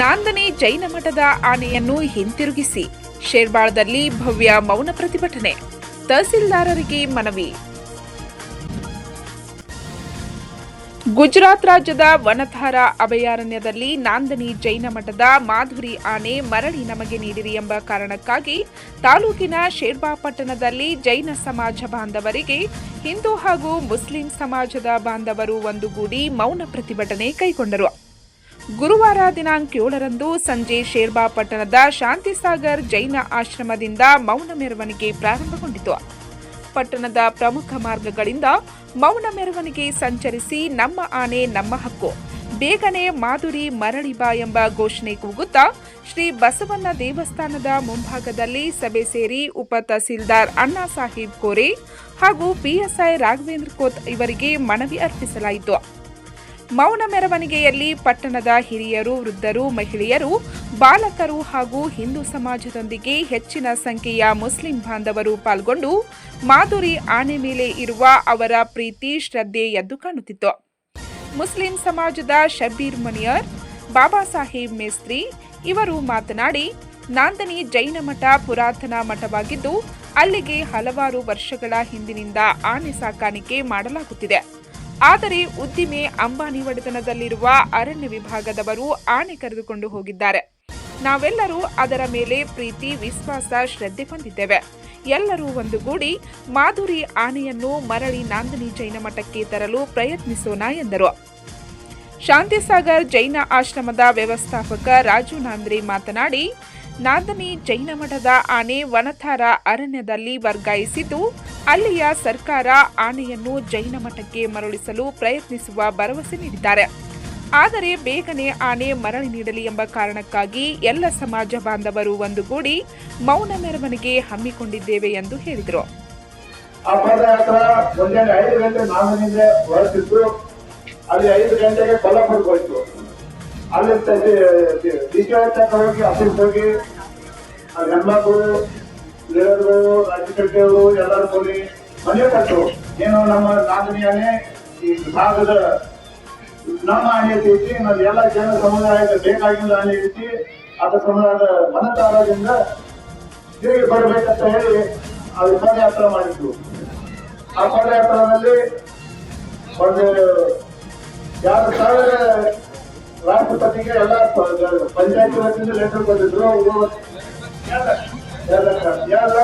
ನಾಂದನಿ ಜೈನ ಮಠದ ಆನೆಯನ್ನು ಹಿಂತಿರುಗಿಸಿ ಶೇರ್ಬಾಳದಲ್ಲಿ ಭವ್ಯ ಮೌನ ಪ್ರತಿಭಟನೆ. ತಹಸೀಲ್ದಾರರಿಗೆ ಮನವಿ. ಗುಜರಾತ್ ರಾಜ್ಯದ ವನಧಾರ ಅಭಯಾರಣ್ಯದಲ್ಲಿ ನಾಂದನಿ ಜೈನ ಮಠದ ಮಾಧುರಿ ಆನೆ ಮರಳಿ ನಮಗೆ ನೀಡಿರಿ ಎಂಬ ಕಾರಣಕ್ಕಾಗಿ ತಾಲೂಕಿನ ಶೇರ್ಬಾ ಪಟ್ಟಣದಲ್ಲಿ ಜೈನ ಸಮಾಜ ಬಾಂಧವರಿಗೆ ಹಿಂದೂ ಹಾಗೂ ಮುಸ್ಲಿಂ ಸಮಾಜದ ಬಾಂಧವರು ಒಂದುಗೂಡಿ ಮೌನ ಪ್ರತಿಭಟನೆ ಕೈಗೊಂಡರು. ಗುರುವಾರ ದಿನಾಂಕ ಏಳರಂದು ಸಂಜೆ ಶೇರ್ಬಾ ಪಟ್ಟಣದ ಶಾಂತಿಸಾಗರ್ ಜೈನ ಆಶ್ರಮದಿಂದ ಮೌನ ಮೆರವಣಿಗೆ ಪ್ರಾರಂಭಗೊಂಡಿತು. ಪಟ್ಟಣದ ಪ್ರಮುಖ ಮಾರ್ಗಗಳಿಂದ ಮೌನ ಮೆರವಣಿಗೆ ಸಂಚರಿಸಿ ನಮ್ಮ ಆನೆ ನಮ್ಮ ಹಕ್ಕು. ಬೇಗನೆ ಮಾಧುರಿ ಮರಳಿ ಬಾ ಎಂಬ ಘೋಷಣೆ ಕೂಗುತ್ತಾ, ಶ್ರೀ ಬಸವಣ್ಣ ದೇವಸ್ಥಾನದ ಮುಂಭಾಗದಲ್ಲಿ ಸಭೆ ಸೇರಿ ಉಪ ತಹಸೀಲ್ದಾರ್ ಅಣ್ಣಾ ಸಾಹೇಬ್ ಕೋರೆ ಹಾಗೂ ಪಿಎಸ್ಐ ರಾಘವೇಂದ್ರ ಕೋತ್ ಇವರಿಗೆ ಮನವಿ ಅರ್ಪಿಸಲಾಯಿತು. ಮೌನ ಮೆರವಣಿಗೆಯಲ್ಲಿ ಪಟ್ಟಣದ ಹಿರಿಯರು, ವೃದ್ಧರು, ಮಹಿಳೆಯರು, ಬಾಲಕರು ಹಾಗೂ ಹಿಂದೂ ಸಮಾಜದೊಂದಿಗೆ ಹೆಚ್ಚಿನ ಸಂಖ್ಯೆಯ ಮುಸ್ಲಿಂ ಬಾಂಧವರು ಪಾಲ್ಗೊಂಡು ಮಾಧುರಿ ಆನೆ ಮೇಲೆ ಇರುವ ಅವರ ಪ್ರೀತಿ ಶ್ರದ್ಧೆ ಎದ್ದು ಕಾಣುತ್ತಿತ್ತು. ಮುಸ್ಲಿಂ ಸಮಾಜದ ಶಬೀರ್ ಮುನಿಯರ್, ಬಾಬಾ ಸಾಹೇಬ್ ಮೇಸ್ತ್ರಿ ಇವರು ಮಾತನಾಡಿ, ನಾಂದನಿ ಜೈನ ಮಠ ಪುರಾತನ ಮಠವಾಗಿದ್ದು, ಅಲ್ಲಿಗೆ ಹಲವಾರು ವರ್ಷಗಳ ಹಿಂದಿನಿಂದ ಆನೆ ಸಾಕಾಣಿಕೆ ಮಾಡಲಾಗುತ್ತಿದೆ. ಆದರೆ ಉದ್ದಿಮೆ ಅಂಬಾನಿ ಒಡೆತನದಲ್ಲಿರುವ ಅರಣ್ಯ ವಿಭಾಗದವರು ಆನೆ ಕರೆದುಕೊಂಡು ಹೋಗಿದ್ದಾರೆ. ನಾವೆಲ್ಲರೂ ಅದರ ಮೇಲೆ ಪ್ರೀತಿ, ವಿಶ್ವಾಸ, ಶ್ರದ್ಧೆ ಹೊಂದಿದ್ದೇವೆ. ಎಲ್ಲರೂ ಒಂದುಗೂಡಿ ಮಾಧುರಿ ಆನೆಯನ್ನು ಮರಳಿ ನಾಂದನಿ ಜೈನ ಮಠಕ್ಕೆ ತರಲು ಪ್ರಯತ್ನಿಸೋಣ ಎಂದರು. ಶಾಂತಿಸಾಗರ್ ಜೈನ ಆಶ್ರಮದ ವ್ಯವಸ್ಥಾಪಕ ರಾಜು ನಾಂದ್ರಿ ಮಾತನಾಡಿ, ನಾಂದನಿ ಜೈನ ಮಠದ ಆನೆ ವನಥಾರ ಅರಣ್ಯದಲ್ಲಿ ವರ್ಗಾಯಿಸಿದ್ದು ಅಲ್ಲಿಯ ಸರ್ಕಾರ ಆನೆಯನ್ನು ಜೈನ ಮಠಕ್ಕೆ ಮರಳಿಸಲು ಪ್ರಯತ್ನಿಸುವ ಭರವಸೆ ನೀಡಿದ್ದಾರೆ ಆದರೆ ಬೇಗನೆ ಆನೆ ಮರಳಿ ನೀಡಲಿ ಎಂಬ ಕಾರಣಕ್ಕಾಗಿ ಎಲ್ಲ ಸಮಾಜ ಬಾಂಧವರು ಒಂದುಗೂಡಿ ಮೌನ ಮೆರವಣಿಗೆ ಹಮ್ಮಿಕೊಂಡಿದ್ದೇವೆ ಎಂದು ಹೇಳಿದರು ಅಲ್ಲಿ ಐದು ಗಂಟೆಗೆ ಕೊಲ್ಲಾಪುರಕ್ಕೆ ಹೋಯ್ತು ಅಲ್ಲಿ ಹೋಗಿ ಹೋಗಿ ಹೆಣ್ಮಕ್ಳು ಲೀಡರ್ಗಳು ರಾಜಕೀಯಗಳು ಎಲ್ಲರೂ ಕೊನೆ ಮನೆ ಕೊಟ್ಟರು ಏನು ನಮ್ಮ ನಾಗನಿಯಾನೆ ಈ ಭಾಗದ ನಮ್ಮ ಐತಿ ನಮ್ಮ ಎಲ್ಲ ಜನ ಸಮುದಾಯದ ಬೇಕಾಗಿಲ್ಲ ಐತಿ ಅದ ಸಮುದಾಯದ ಮನತಾರದಿಂದ ತಿರುಗಿ ಬರಬೇಕಂತ ಹೇಳಿ ಅದು ಪದಯಾತ್ರ ಮಾಡಿದ್ರು ಆ ಪದಯಾತ್ರದಲ್ಲಿ ಒಂದು ಎರಡು ಸಾವಿರ ರಾಷ್ಟ್ರಪತಿಗೆ ಎಲ್ಲ ಪಂಚಾಯತ್ ವತಿಯಿಂದ ಲೆಟರ್ ಬಂದಿದ್ರು ಎರಡು ಎರಡು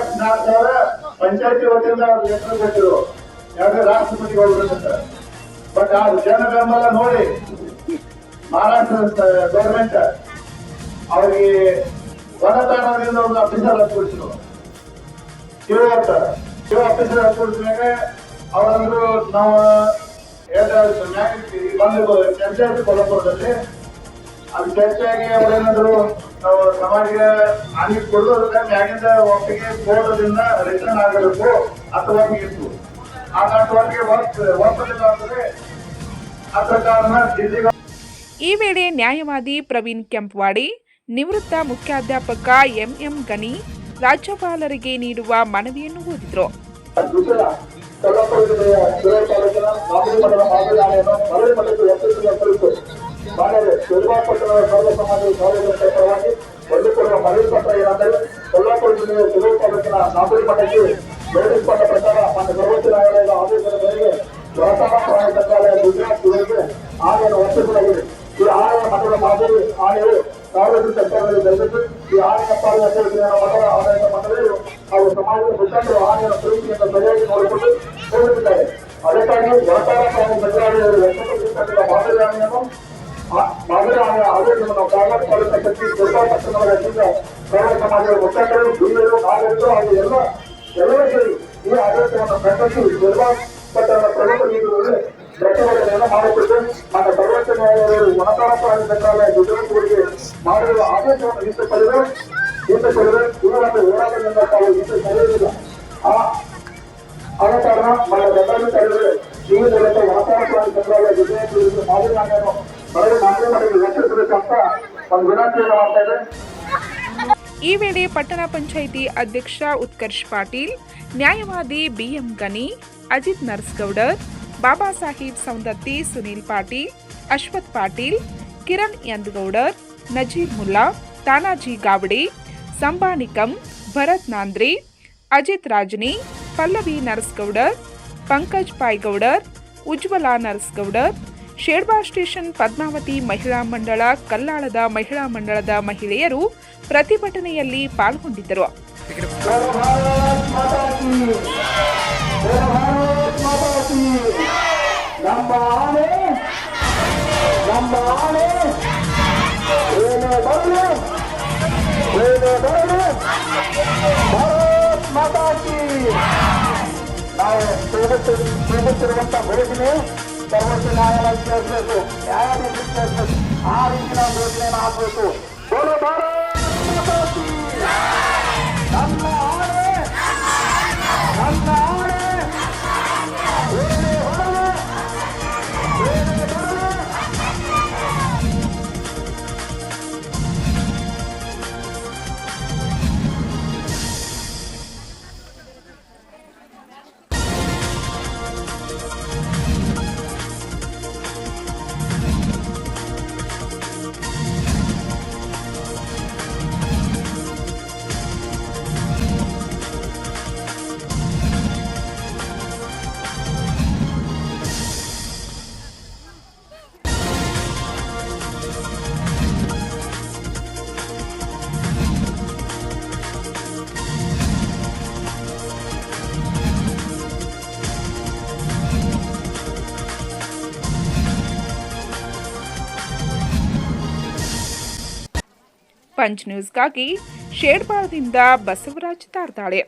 ಎರಡು ಪಂಚಾಯತಿ ವತಿಯಿಂದ ಅವ್ರು ಲೆಟರ್ ಕೊಟ್ಟಿರು. ರಾಷ್ಟ್ರಪತಿ ರಾಷ್ಟ್ರಪತಿಗಳು ಬಂದಿರ್ತ ಬಟ್ ಆ ಜನ ಬೆಂಬಲ ನೋಡಿ ಮಹಾರಾಷ್ಟ್ರ ಗೌರ್ಮೆಂಟ್ ಅವರಿಗೆ ವನತಾಣದಿಂದ ಒಂದು ಆಫೀಸರ್ ಹತ್ಕೊಳ್ತಿದ್ರು ಶಿವ ಅಂತ ಶಿವ ಆಫೀಸರ್ ಹಚ್ಚಿಬಿಡ್ತಿದಾಗ ಅವರಂದ್ರು ನಾವು ಎರಡು ಬಂದು ಚರ್ಚೆ ಆಯ್ತು ಕೊಲ್ಲಾಪುರದಲ್ಲಿ ಅದು ಹೆಚ್ಚಾಗಿ ಅವರೇನಾದ್ರು ನಾವು ಸಮಾಜಕ್ಕೆ ಹಾನಿ ಕೊಡೋದಕ್ಕೆ ಮ್ಯಾಗಿಂದ ಒಪ್ಪಿಗೆ ಕೋರ್ಟದಿಂದ ರಿಟರ್ನ್ ಆಗಬೇಕು ಅಥವಾ ಇತ್ತು. ಆ ಕಾರಣಕ್ಕೆ ಒಪ್ಪಲಿಲ್ಲ ಅಂದ್ರೆ ಅದ್ರ ಕಾರಣ ಈ ವೇಳೆ ನ್ಯಾಯವಾದಿ ಪ್ರವೀಣ್ ಕೆಂಪವಾಡಿ ನಿವೃತ್ತ ಮುಖ್ಯಾಧ್ಯಾಪಕ ಎಂಎಂ ಗನಿ ರಾಜ್ಯಪಾಲರಿಗೆ ನೀಡುವ ಮನವಿಯನ್ನು ಓದಿದರು. ವಿಷಯ ಕೊಲ್ಲಾಪುರ ಜಿಲ್ಲೆಯ ಶಿವರ ತಾಲೂಕಿನ ಮಾಮೂಲಿ ಮಠದ ಮಾದರಿ ಆನೆಯನ್ನು ಮರಳಿ ಮಠಕ್ಕೆ ಒಪ್ಪಿಸುವ ಕುರಿತು ಮಾನ್ಯರೇ ಶಿವಬಾ ಪಟ್ಟಣದ ಸರ್ವ ಸಮಾಜದ ಕಾರ್ಯಕರ್ತರ ಪರವಾಗಿ ಬಂದುಕೊಡುವ ಮನವಿ ಪತ್ರ ಏನೆಂದರೆ ಕೊಲ್ಲಾಪುರ ಜಿಲ್ಲೆಯ ಶಿವರ ತಾಲೂಕಿನ ಮಾಮೂಲಿ ಮಠಕ್ಕೆ ನೋಟಿಸ್ಕೊಂಡ ಪ್ರಕಾರ ಮಾನ್ಯ ಸರ್ವೋಚ್ಚ ನ್ಯಾಯಾಲಯದ ಆದೇಶದ ಮೇರೆಗೆ ವ್ಯವಸಾಯ ಪ್ರಾಣಿ ಸಂಗ್ರಹಾಲಯ ಗುಜರಾತ್ ಇವರಿಗೆ ಆನೆಯನ್ನು ಒಪ್ಪಿಸಲಾಗಿದೆ ಈ ಆನೆಯ ಮಠದ ಮಾದರಿ ಆನೆಯು ಸಾರ್ವಜನಿಕ ಸರ್ಕಾರದಲ್ಲಿ ಬೆಳೆದಿದ್ದು ಈ ಆನೆಯ ಪಾಲನೆ ಯೋಜನೆಯ ಮಠದ ಆಡಳಿತ ಮಂಡಳಿಯು ಹಾಗೂ ಸಮಾಜದ ಮುಖಂಡರು ಆನೆಯ ಪ್ರೀತಿಯನ್ನು ಸರಿಯಾಗಿ ನೋಡಿಕೊಂಡು ಹೋಗುತ್ತಿದ್ದಾರೆ ಅದಕ್ಕಾಗಿ ವ್ಯಾಪಾರ ಪ್ರಾಣಿ ಸಂಗ್ರಹಾಲಯರು ವ್ಯಕ್ತಪಡಿಸಿರುವ ಮಾದರಿ ಆನೆಯನ್ನು ಆ- ಮಾದರಿ ಆನೆಯ ಆದೇಶವನ್ನು ಕಾಗದ ಪಾಲಿತ ಕಟ್ಟಿ ದುರ್ಗಾ ಪಟ್ಟಣದ ವತಿಯಿಂದ ಸರ್ವ ಸಮಾಜದ ಮುಖಂಡರು ಹಿರಿಯರು ನಾಗರಿಕರು ಹಾಗೂ ಎಲ್ಲ ಎಲ್ಲರೂ ಸೇರಿ ಈ ಆದೇಶವನ್ನು ಖಂಡಿಸಿ ದುರ್ಗಾ ಪಟ್ಟಣದ ಪ್ರಮುಖ ನೀಡುವುದು ಪ್ರತಿಭಟನೆಯನ್ನು ಮಾಡುತ್ತಿದ್ದು ನಮ್ಮ ಸರ್ವೋಚ್ಚ ನ್ಯಾಯಾಲಯರು ವನತಾರ ಪ್ರಾಣಿ ಸಂಗ್ರಹಾಲಯ ಗುಜರಾತ್ಗಳಿಗೆ ಮಾಡಿರುವ ಆದೇಶವನ್ನು ಹಿಂದೆ ಪಡೆದು ಹಿಂದೆ ಪಡೆದು ಇವರನ್ನು ಹೋರಾಟದಿಂದ ತಾವು ಹಿಂದೆ ಸರಿಯುವುದಿಲ್ಲ ಆ ಆದ ಕಾರಣ ನಮ್ಮ ಬೆಂಬಲ ತಡೆದರೆ ಈ ಮೂಲಕ ವನತಾರ ಪ್ರಾಣಿ ಸಂಗ್ರಹಾಲಯ ಗುಜರಾತ್ಗಳಿಗೆ ಮಾದರಿ ನಾಣ್ಯವನ್ನು ಮರಳಿ ನಾಣ್ಯ ಮಾಡಿಗೆ ಎಚ್ಚರಿಸಬೇಕಂತ ಒಂದು ವಿನಂತಿಯನ್ನು ಮಾಡ್ತಾ ಇದೆ ಈ ವೇಳೆ ಪಟ್ಟಣ ಪಂಚಾಯಿತಿ ಅಧ್ಯಕ್ಷ ಉತ್ಕರ್ಷ್ ಪಾಟೀಲ್ ನ್ಯಾಯವಾದಿ ಬಿಎಂ ಗನಿ ಅಜಿತ್ ನರ್ಸ್ಗೌಡರ್ ಬಾಬಾ ಸಾಹೇಬ್ ಸೌಂದತ್ತಿ ಸುನೀಲ್ ಪಾಟೀಲ್ ಅಶ್ವಥ್ ಪಾಟೀಲ್ ಕಿರಣ್ ಯಂದಗೌಡರ್ ನಜೀರ್ ಮುಲ್ಲಾ ತಾನಾಜಿ ಗಾವಡಿ ಸಂಬಾನಿಕಂ ಭರತ್ ನಾಂದ್ರಿ ಅಜಿತ್ ರಾಜನಿ ಪಲ್ಲವಿ ನರಸ್ಗೌಡರ್ ಪಂಕಜ್ ಪಾಯ್ಗೌಡರ್ ಉಜ್ವಲಾ ನರಸ್ಗೌಡರ್ ಶೇರ್ಬಾ ಸ್ಟೇಷನ್ ಪದ್ಮಾವತಿ ಮಹಿಳಾ ಮಂಡಳ ಕಲ್ಲಾಳದ ಮಹಿಳಾ ಮಂಡಳದ ಮಹಿಳೆಯರು ಪ್ರತಿಭಟನೆಯಲ್ಲಿ ಪಾಲ್ಗೊಂಡಿದ್ದರು. ನಾವು सर्वोच्च न्यायालय न्यायाधीश आ रीति दोनों बार ಪಂಚ್ ನ್ಯೂಸ್ಗಾಗಿ ಶೇರ್ಬಾಳದಿಂದ ಬಸವರಾಜ್ ತಾರ್ತಾಳೆ